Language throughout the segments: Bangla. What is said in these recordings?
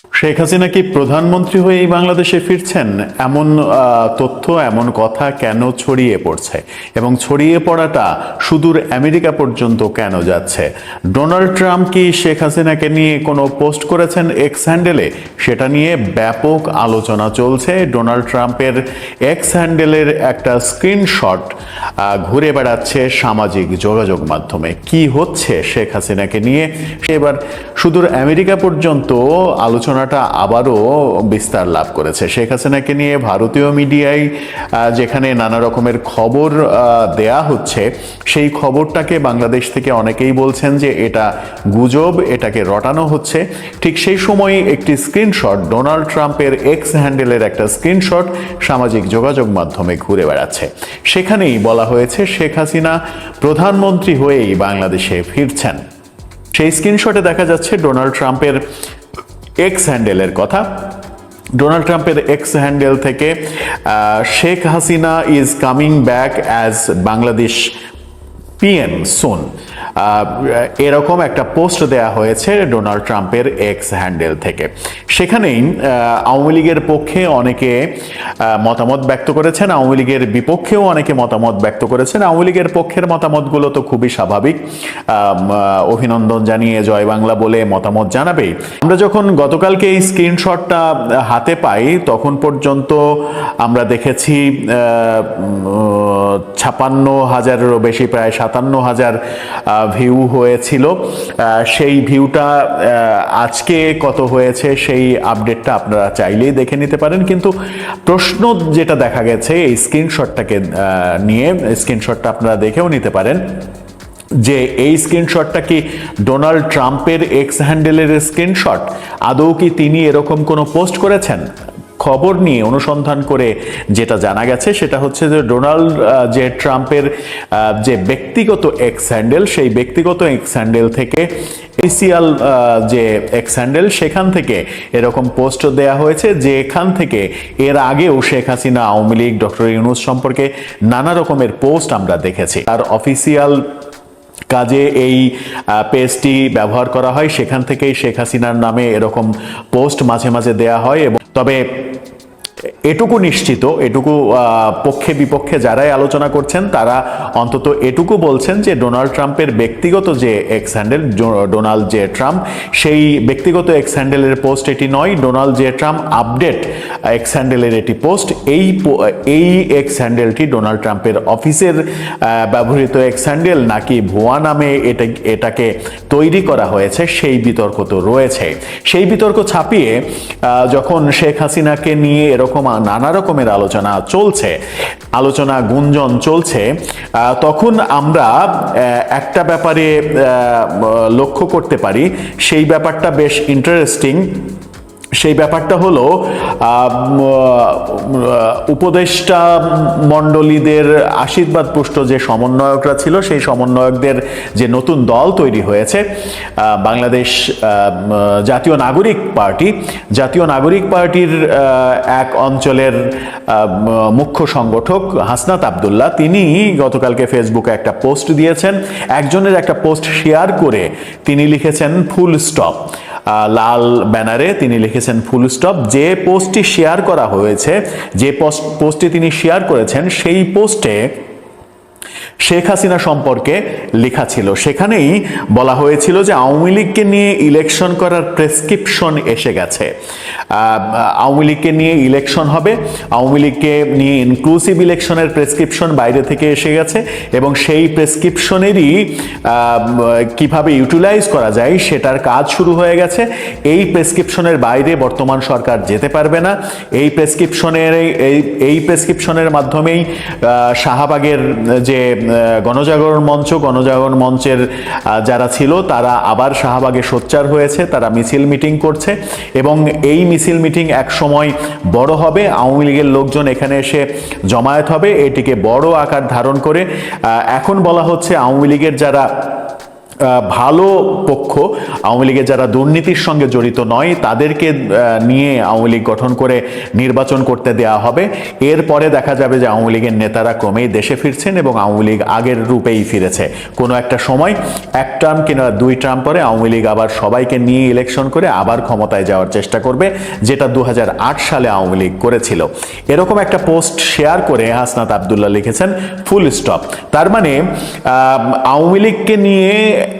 শেখ হাসিনা কি প্রধানমন্ত্রী হয়েই বাংলাদেশে ফিরছেন? এমন তথ্য, এমন কথা কেন ছড়িয়ে পড়ছে? এবং ছড়িয়ে পড়াটা সুদূর আমেরিকা পর্যন্ত কেন যাচ্ছে? ডোনাল্ড ট্রাম্প কি শেখ হাসিনাকে নিয়ে কোনো পোস্ট করেছেন এক্স হ্যান্ডেলে? সেটা নিয়ে ব্যাপক আলোচনা চলছে ডোনাল্ড ট্রাম্পের এক্স হ্যান্ডেলের একটা স্ক্রিনশট ঘুরে বেড়াচ্ছে সামাজিক যোগাযোগ মাধ্যমে। কি হচ্ছে শেখ হাসিনাকে নিয়ে? এবার সুদূর আমেরিকা পর্যন্ত আলোচনাটা আবারও বিস্তার লাভ করেছে। শেখ হাসিনাকে নিয়ে ভারতীয় মিডিয়ায় যেখানে নানা রকমের খবর দেয়া হচ্ছে, সেই খবরটাকে বাংলাদেশ থেকে অনেকেই বলছেন যে এটা গুজব, এটাকে রটানো হচ্ছে। ঠিক সেই সময় একটি স্ক্রিনশট, ডোনাল্ড ট্রাম্পের এক্স হ্যান্ডেলের একটা স্ক্রিনশট সামাজিক যোগাযোগ মাধ্যমে ঘুরে বেড়াচ্ছে। সেখানেই বলা হয়েছে, শেখ হাসিনা প্রধানমন্ত্রী হয়েই বাংলাদেশে ফিরছেন। সেই স্ক্রিনশটে দেখা যাচ্ছে, ডোনাল্ড ট্রাম্পের এক্স হ্যান্ডেলের কথা। ডোনাল্ড ট্রাম্পের এক্স হ্যান্ডেল থেকে Sheikh Hasina is coming back as Bangladesh PM soon এরকম একটা পোস্ট দেয়া হয়েছে ডোনাল্ড ট্রাম্পের এক্স হ্যান্ডেল থেকে। সেখানেই আওয়ামী লীগের পক্ষে অনেকে মতামত ব্যক্ত করেছেন, আওয়ামী লীগের বিপক্ষেও অনেকে মতামত ব্যক্ত করেছেন। আওয়ামী লীগের পক্ষের মতামতগুলো তো খুবই স্বাভাবিক। অভিনন্দন জানিয়ে জয় বাংলা বলে মতামত জানাবেই আমরা যখন গতকালকে এই স্ক্রিনশটটা হাতে পাই, তখন পর্যন্ত আমরা দেখেছি ছাপান্ন হাজারেরও বেশি, প্রায় সাতান্ন হাজার ভিউ হয়েছিল। সেই ভিউটা আজকে কত হয়েছে সেই আপডেটটা আপনারা চাইলেই দেখে নিতে পারেন। কিন্তু প্রশ্ন যেটা দেখা গেছে, এই স্ক্রিনশটটাকে নিয়ে স্ক্রিনশটটা আপনারা দেখেও নিতে পারেন যে এই স্ক্রিনশটটা কি ডোনাল্ড ট্রাম্পের এক্স হ্যান্ডেলের স্ক্রিনশট আদৌ কি তিনি এরকম কোনো পোস্ট করেছেন? খবর নিয়ে অনুসন্ধান করে যেটা জানা গেছে সেটা হচ্ছে যে ডোনাল্ড যে ট্রাম্পের যে ব্যক্তিগত এক্স হ্যান্ডেল, সেই ব্যক্তিগত এক্স হ্যান্ডেল থেকে এসিয়াল যে এক্স হ্যান্ডেল, সেখান থেকে এরকম পোস্ট দেয়া হয়েছে যেখান থেকে এর আগেও শেখ হাসিনা, আওয়ামী লীগ, ডক্টর ইউনুস সম্পর্কে নানা রকমের পোস্ট আমরা দেখেছি। আর অফিসিয়াল কাজে এই পেজটি ব্যবহার করা হয়। সেখান থেকেই শেখ হাসিনার নামে এরকম পোস্ট মাঝে মাঝে দেয়া হয় এবং তবে এটুকু নিশ্চিত, এটুকু পক্ষে বিপক্ষে যারাই আলোচনা করছেন, তারা অন্তত এটুকু বলছেন যে ডোনাল্ড ট্রাম্পের ব্যক্তিগত যে X handle Donald J Trump, সেই ব্যক্তিগত এক্স হ্যান্ডেলের পোস্ট এটি নয়। Donald J Trump update X হ্যান্ডেলের এটি পোস্ট এই এই এক্স হ্যান্ডেলটি ডোনাল্ড ট্রাম্পের অফিসের ব্যবহৃত এক্স হ্যান্ডেল নাকি ভুয়া নামে এটা, এটাকে তৈরি করা হয়েছে, সেই বিতর্ক তো রয়েছে। সেই বিতর্ক ছাপিয়ে যখন শেখ হাসিনাকে নিয়ে এরকম নানা রকমের আলোচনা চলছে, আলোচনা গুঞ্জন চলছে তখন আমরা একটা ব্যাপারে লক্ষ্য করতে পারি। সেই ব্যাপারটা বেশ ইন্টারেস্টিং সেই ব্যাপারটা হলো উপদেষ্টা মণ্ডলীদের আশীর্বাদ পুষ্ট যে সমন্বয়করা ছিল, সেই সমন্বয়কদের যে নতুন দল তৈরি হয়েছে বাংলাদেশ জাতীয় নাগরিক পার্টি, জাতীয় নাগরিক পার্টির এক অঞ্চলের মুখ্য সংগঠক হাসনাত আবদুল্লাহ, তিনি গতকালকে ফেসবুকে একটা পোস্ট দিয়েছেন। একজনের একটা পোস্ট শেয়ার করে তিনি লিখেছেন, ফুল স্টপ। লাল ব্যানারে তিনি লিখেছেন ফুল স্টপ। যে পোস্টটি শেয়ার করা হয়েছে, যে পোস্ট পোস্টটি তিনি শেয়ার করেছেন, সেই পোস্টে শেখ হাসিনা সম্পর্কে লেখা ছিল। সেখানেই বলা হয়েছিল যে আওয়ামী লীগকে নিয়ে ইলেকশন করার প্রেসক্রিপশন এসে গেছে। আওয়ামী লীগকে নিয়ে ইলেকশন হবে, আওয়ামী লীগকে নিয়ে ইনক্লুসিভ ইলেকশনের প্রেসক্রিপশন বাইরে থেকে এসে গেছে এবং সেই প্রেসক্রিপশনেরই কীভাবে ইউটিলাইজ করা যায় সেটার কাজ শুরু হয়ে গেছে। এই প্রেসক্রিপশনের বাইরে বর্তমান সরকার যেতে পারবে না। এই প্রেসক্রিপশনের এই এই প্রেসক্রিপশনের মাধ্যমেই শাহবাগের যে গণজাগরণ মঞ্চ, গণজাগরণ মঞ্চের যারা ছিল, তারা আবার শাহবাগে সোচ্চার হয়েছে, তারা মিছিল মিটিং করছে এবং এই মিছিল মিটিং এক সময় বড় হবে। আওয়ামী লীগের লোকজন এখানে এসে জমায়েত হবে। এটিকে বড় আকার ধারণ করে এখন বলা হচ্ছে আওয়ামী লীগের যারা ভালো পক্ষ, আওয়ামী লীগের যারা দুর্নীতির সঙ্গে জড়িত নয়, তাদেরকে নিয়ে আওয়ামী লীগ গঠন করে নির্বাচন করতে দেয়া হবে। এরপরে দেখা যাবে যে আওয়ামী লীগের নেতারা ক্রমেই দেশে ফিরছেন এবং আওয়ামী লীগ আগের রূপেই ফিরেছে। কোনো একটা সময় এক টার্ম কিংবা দুই টার্ম পরে আওয়ামী লীগ আবার সবাইকে নিয়ে ইলেকশন করে আবার ক্ষমতায় যাওয়ার চেষ্টা করবে, যেটা দু হাজার আট সালে আওয়ামী লীগ করেছিল। এরকম একটা পোস্ট শেয়ার করে হাসনাত আবদুল্লাহ লিখেছেন, ফুল স্টপ। তার মানে আওয়ামী লীগকে নিয়ে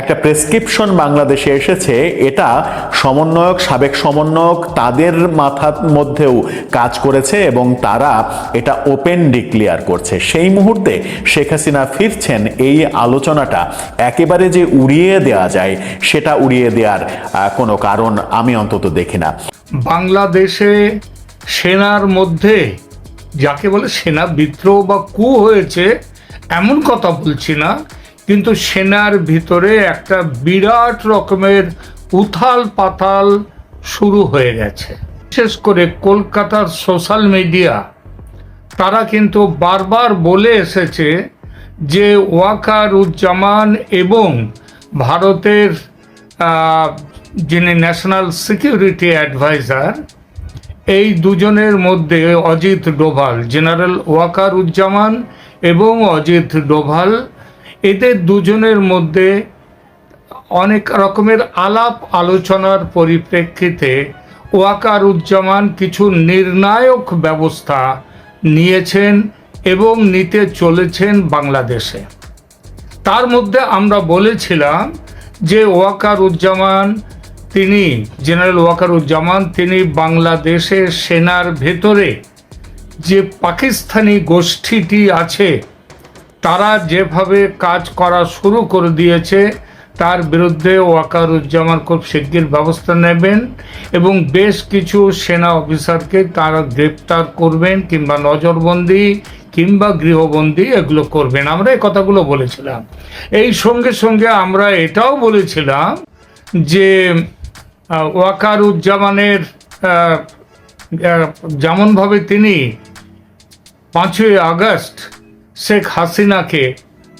একটা প্রেসক্রিপশন বাংলাদেশে এসেছে, এটা সমন্বয়ক, সাবেক সমন্বয়ক তাদের মাথার মধ্যেও কাজ করেছে এবং তারা এটা ওপেন ডিক্লিয়ার করছে। সেই মুহূর্তে শেখ হাসিনা ফিরছেন, এই আলোচনাটা একেবারে যে উড়িয়ে দেওয়া যায়, সেটা উড়িয়ে দেওয়ার কোনো কারণ আমি অন্তত দেখি না। বাংলাদেশে সেনার মধ্যে যাকে বলে সেনা বিদ্রোহ বা কু হয়েছে, এমন কথা বলছি না কিন্তু সেনার ভিতরে একটা বিরাট রকমের উথাল পাতাল শুরু হয়ে গেছে। বিশেষ করে কলকাতার সোশ্যাল মিডিয়া, তারা কিন্তু বারবার বলে এসেছে যে ওয়াকারুজ্জামান এবং ভারতের যিনি ন্যাশনাল সিকিউরিটি অ্যাডভাইজার, এই দুজনের মধ্যে অজিত ডোভাল, জেনারেল ওয়াকারুজ্জামান এবং অজিত ডোভাল এদের দুজনের মধ্যে অনেক রকমের আলাপ আলোচনার পরিপ্রেক্ষিতে ওয়াকারুজ্জামান কিছু নির্ণায়ক ব্যবস্থা নিয়েছেন এবং নিতে চলেছেন বাংলাদেশে। তার মধ্যে আমরা বলেছিলাম যে ওয়াকারুজ্জামান তিনি, জেনারেল ওয়াকারুজ্জামান তিনি বাংলাদেশের সেনার ভেতরে যে পাকিস্তানি গোষ্ঠীটি আছে তারা যেভাবে কাজ করা শুরু করে দিয়েছে, তার বিরুদ্ধে ওয়াকারুজ্জামান খুব শিগগির ব্যবস্থা নেবেন এবং বেশ কিছু সেনা অফিসারকে তারা গ্রেপ্তার করবেন কিংবা নজরবন্দি কিংবা গৃহবন্দী এগুলো করবেন। আমরা এই কথাগুলো বলেছিলাম। এই সঙ্গে সঙ্গে আমরা এটাও বলেছিলাম যে ওয়াকারুজ্জামানের যেমনভাবে তিনি পাঁচই আগস্ট শেখ হাসিনাকে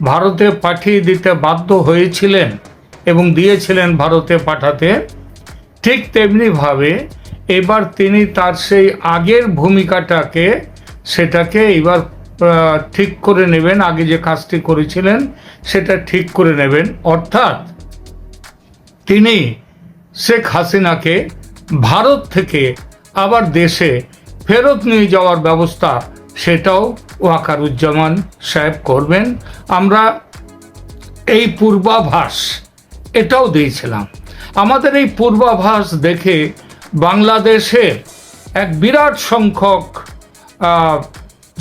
ভারতে পাঠিয়ে দিতে বাধ্য হয়েছিলেন এবং দিয়েছিলেন ভারতে পাঠাতে, ঠিক তেমনিভাবে এবার তিনি তার সেই আগের ভূমিকাটাকে সেটাকে এবার ঠিক করে নেবেন, আগে যে কাজটি করেছিলেন সেটা ঠিক করে নেবেন। অর্থাৎ তিনি শেখ হাসিনাকে ভারত থেকে আবার দেশে ফেরত নিয়ে যাওয়ার ব্যবস্থা সেটাও ওয়াকারুজ্জামান সাহেব করবেন, আমরা এই পূর্বাভাস এটাও দিয়েছিলাম। আমাদের এই পূর্বাভাস দেখে বাংলাদেশের এক বিরাট সংখ্যক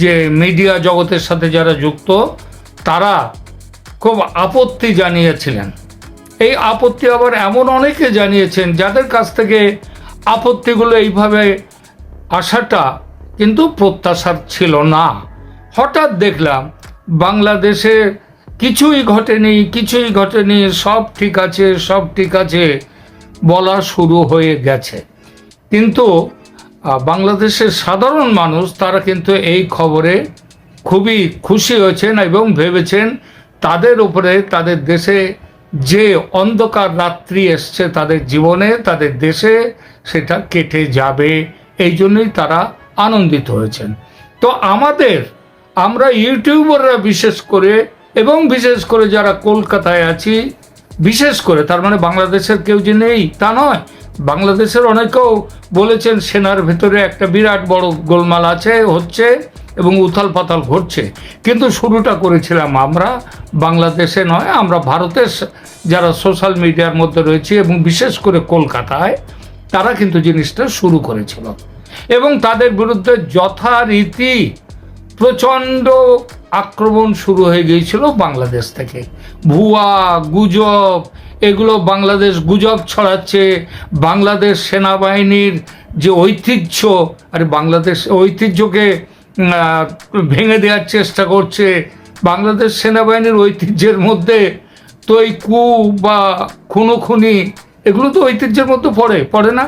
যে মিডিয়া জগতের সাথে যারা যুক্ত, তারা খুব আপত্তি জানিয়েছিলেন। এই আপত্তি আবার এমন অনেকে জানিয়েছেন যাদের কাছ থেকে আপত্তিগুলো এইভাবে আসাটা কিন্তু প্রত্যাশার ছিল না। হঠাৎ দেখলাম বাংলাদেশে কিছুই ঘটেনি কিছুই ঘটেনি, সব ঠিক আছে, সব ঠিক আছে বলা শুরু হয়ে গেছে। কিন্তু বাংলাদেশের সাধারণ মানুষ তারা কিন্তু এই খবরে খুবই খুশি হয়েছেন এবং ভেবেছেন তাদের উপরে তাদের দেশে যে অন্ধকার রাত্রি এসছে তাদের জীবনে, তাদের দেশে সেটা কেটে যাবে। এই জন্যই তারা আনন্দিত হয়েছেন। তো আমাদের আমরা ইউটিউবাররা বিশেষ করে এবং বিশেষ করে যারা কলকাতায় আছি, বিশেষ করে, তার মানে বাংলাদেশের কেউ যে নেই তা নয়। বাংলাদেশের অনেকেও বলেছেন সেনার ভেতরে একটা বিরাট বড় গোলমাল আছে, হচ্ছে এবং উথাল পাতাল ঘটছে কিন্তু শুরুটা করেছিলাম আমরা, বাংলাদেশে নয়, আমরা ভারতের যারা সোশ্যাল মিডিয়ার মধ্যে রয়েছে এবং বিশেষ করে কলকাতায়, তারা কিন্তু জিনিসটা শুরু করেছিল। এবং তাদের বিরুদ্ধে যথারীতি প্রচণ্ড আক্রমণ শুরু হয়ে গিয়েছিল বাংলাদেশ থেকে। ভুয়া, গুজব, এগুলো বাংলাদেশ গুজব ছড়াচ্ছে। বাংলাদেশ সেনাবাহিনীর যে ঐতিহ্য, আরে বাংলাদেশ ঐতিহ্যকে ভেঙে দেওয়ার চেষ্টা করছে। বাংলাদেশ সেনাবাহিনীর ঐতিহ্যের মধ্যে তো এই কু বা খুনোখুনি, এগুলো তো ঐতিহ্যের মধ্যে পড়ে পড়ে না?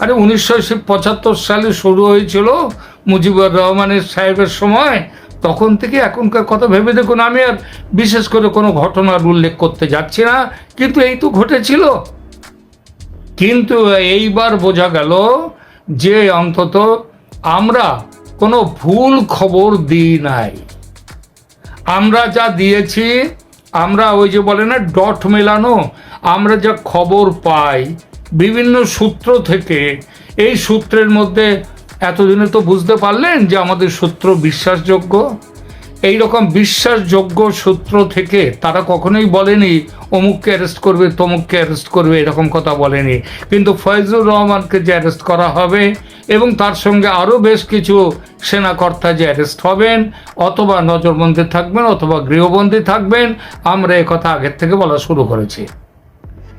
আরে উনিশশো পঁচাত্তর সালে শুরু হয়েছিল মুজিবুর রহমানের সাহেবের সময়। তখন থেকে এখনকার কথা ভেবে দেখুন, আমি আর বিশেষ করে কোনো ঘটনার উল্লেখ করতে যাচ্ছি না, কিন্তু এই তো ঘটেছিল। কিন্তু এইবার বোঝা গেল যে অন্তত আমরা কোনো ভুল খবর দিই নাই। আমরা যা দিয়েছি, আমরা ওই যে বলে না, ডট মেলানো, আমরা যা খবর পাই বিভিন্ন সূত্র থেকে এই সূত্রের মধ্যে এতদিনে তো বুঝতে পারলেন যে আমাদের সূত্র বিশ্বাসযোগ্য? এই রকম বিশ্বাসযোগ্য সূত্র থেকে তারা কখনোই বলেনি, অমুককে অ্যারেস্ট করবে, তমুককে অ্যারেস্ট করবে, এরকম কথা বলেনি। কিন্তু ফয়জুর রহমানকে যে অ্যারেস্ট করা হবে এবং তার সঙ্গে আরও বেশ কিছু সেনাকর্তা যে অ্যারেস্ট হবেন, অথবা নজরবন্দি থাকবেন, অথবা গৃহবন্দী থাকবেন, আমরা কথা আগের থেকে বলা শুরু করেছি।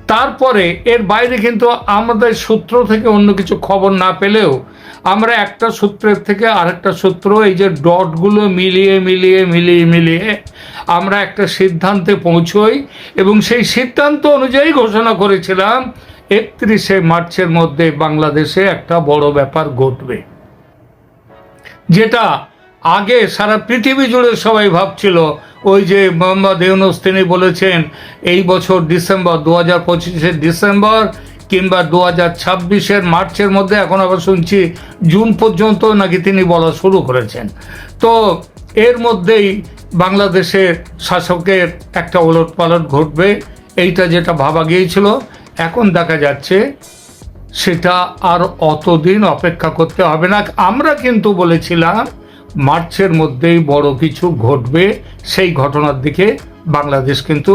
তারপরে এর বাইরে কিন্তু আমাদের সূত্র থেকে অন্য কিছু খবর না পেলেও আমরা একটা সূত্রের থেকে আরেকটা সূত্র, এই যে ডটগুলো মিলিয়ে মিলিয়ে মিলিয়ে মিলিয়ে আমরা একটা সিদ্ধান্তে পৌঁছই এবং সেই সিদ্ধান্ত অনুযায়ী ঘোষণা করেছিলাম, একত্রিশে মার্চের মধ্যে বাংলাদেশে একটা বড় ব্যাপার ঘটবে। যেটা আগে সারা পৃথিবী জুড়ে সবাই ভাবছিল, ওই যে মোহাম্মদ ইউনুস তিনি বলেছেন, এই বছর ডিসেম্বর দু হাজার পঁচিশের ডিসেম্বর কিংবা দু হাজার ছাব্বিশের মার্চের মধ্যে, এখন আবার শুনছি জুন পর্যন্ত নাকি তিনি বলা শুরু করেছেন। তো এর মধ্যেই বাংলাদেশের শাসকের একটা ওলট পালট ঘটবে, এইটা যেটা ভাবা গিয়েছিল। এখন দেখা যাচ্ছে সেটা আর অতদিন অপেক্ষা করতে হবে না। আমরা কিন্তু বলেছিলাম মার্চের মধ্যেই বড় কিছু ঘটবে, সেই ঘটনার দিকে বাংলাদেশ কিন্তু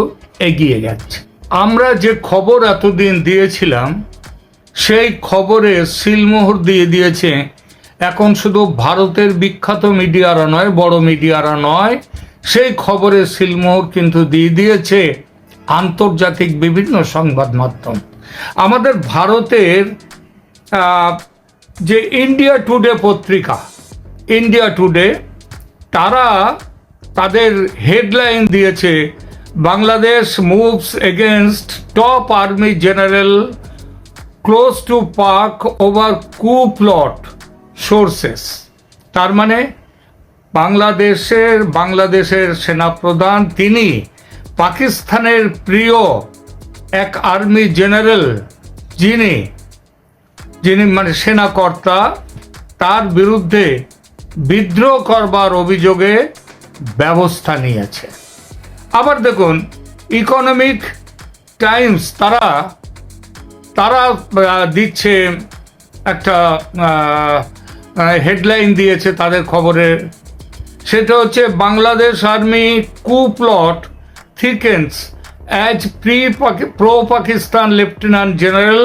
এগিয়ে যাচ্ছে। আমরা যে খবর এতদিন দিয়েছিলাম, সেই খবরে সিলমোহর দিয়ে দিয়েছে, এখন শুধু ভারতের বিখ্যাত মিডিয়ারা নয়, বড় মিডিয়ারা নয়, সেই খবরে সিলমোহর কিন্তু দিয়ে দিয়েছে আন্তর্জাতিক বিভিন্ন সংবাদ মাধ্যম। আমাদের ভারতের যে ইন্ডিয়া টুডে পত্রিকা ইন্ডিয়া টুডে তারা তাদের হেডলাইন দিয়েছে, Bangladesh moves against top army general close to Pak over coup plot sources তার মানে বাংলাদেশের বাংলাদেশের সেনাপ্রধান তিনি পাকিস্তানের প্রিয় এক আর্মি জেনারেল যিনি যিনি মানে সেনাকর্তা, তার বিরুদ্ধে বিদ্রোহ করবার অভিযোগে ব্যবস্থা নিয়েছে। আবার দেখুন ইকোনমিক টাইমস তারা তারা দিচ্ছে একটা হেডলাইন দিয়েছে তাদের খবরে সেটা হচ্ছে, Bangladesh army coup plot thickens as pre pro Pakistan lieutenant general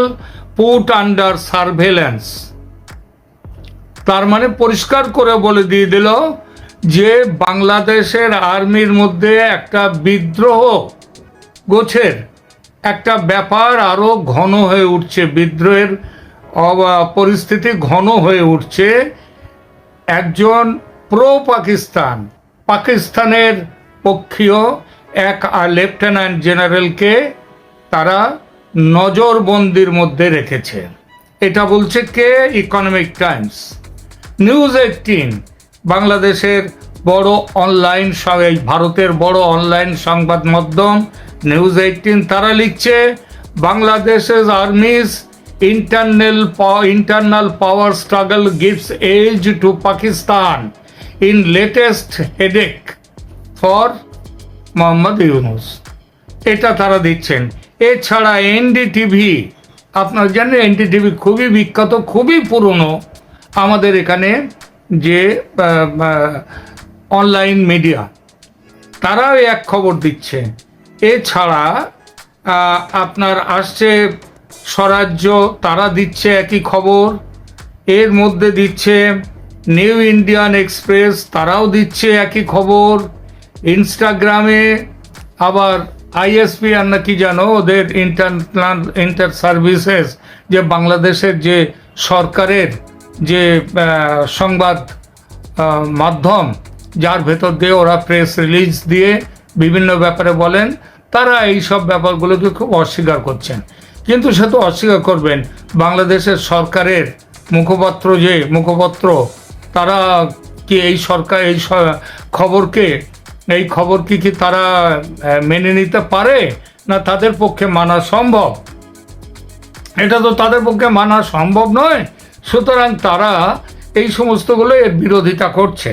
put under surveillance. তার মানে পরিষ্কার করে বলে দিয়ে দিল যে বাংলাদেশের আর্মির মধ্যে একটা বিদ্রোহ গোছের একটা ব্যাপার আরও ঘন হয়ে উঠছে। বিদ্রোহের পরিস্থিতি ঘন হয়ে উঠছে। একজন প্রো পাকিস্তান পাকিস্তানের পক্ষীয় এক লেফটেন্যান্ট জেনারেলকে তারা নজরবন্দির মধ্যে রেখেছে। এটা বলছে কে? Economic Times. নিউজ এইটিন বাংলাদেশের বড় অনলাইন এই ভারতের বড় অনলাইন সংবাদ মাধ্যম নিউজ এইটিন তারা লিখছে, বাংলাদেশের army's internal internal power struggle gives edge to Pakistan in latest headache for Mohammad Yunus এটা তারা দিচ্ছেন। এছাড়া এনডিটিভি আপনার জানেন এনডিটিভি খুবই বিখ্যাত, খুবই পুরনো আমাদের এখানে যে অনলাইন মিডিয়া তারাও এক খবর দিচ্ছে। এছাড়া আপনার আসছে স্বরাজ্য, তারা দিচ্ছে একই খবর। এর মধ্যে দিচ্ছে নিউ ইন্ডিয়ান এক্সপ্রেস তারাও দিচ্ছে একই খবর। ইনস্টাগ্রামে আবার আইএসপি আর নাকি জানো ওদের ইন্টারনাল ইন্টার সার্ভিসেস যে বাংলাদেশের যে সরকারের যে সংবাদ মাধ্যম, যার ভেতর দিয়ে ওরা প্রেস রিলিজ দিয়ে বিভিন্ন ব্যাপারে বলেন, তারা এই সব ব্যাপারগুলোকে খুব অস্বীকার করছেন। কিন্তু সে তো অস্বীকার করবেন, বাংলাদেশের সরকারের মুখপাত্র যে, মুখপত্র, তারা কি এই সরকার, এই খবরকে, এই খবর কি কি তারা মেনে নিতে পারে, না তাদের পক্ষে মানা সম্ভব? এটা তো তাদের পক্ষে মানা সম্ভব নয়। সুতরাং তারা এই সমস্তগুলো এর বিরোধিতা করছে।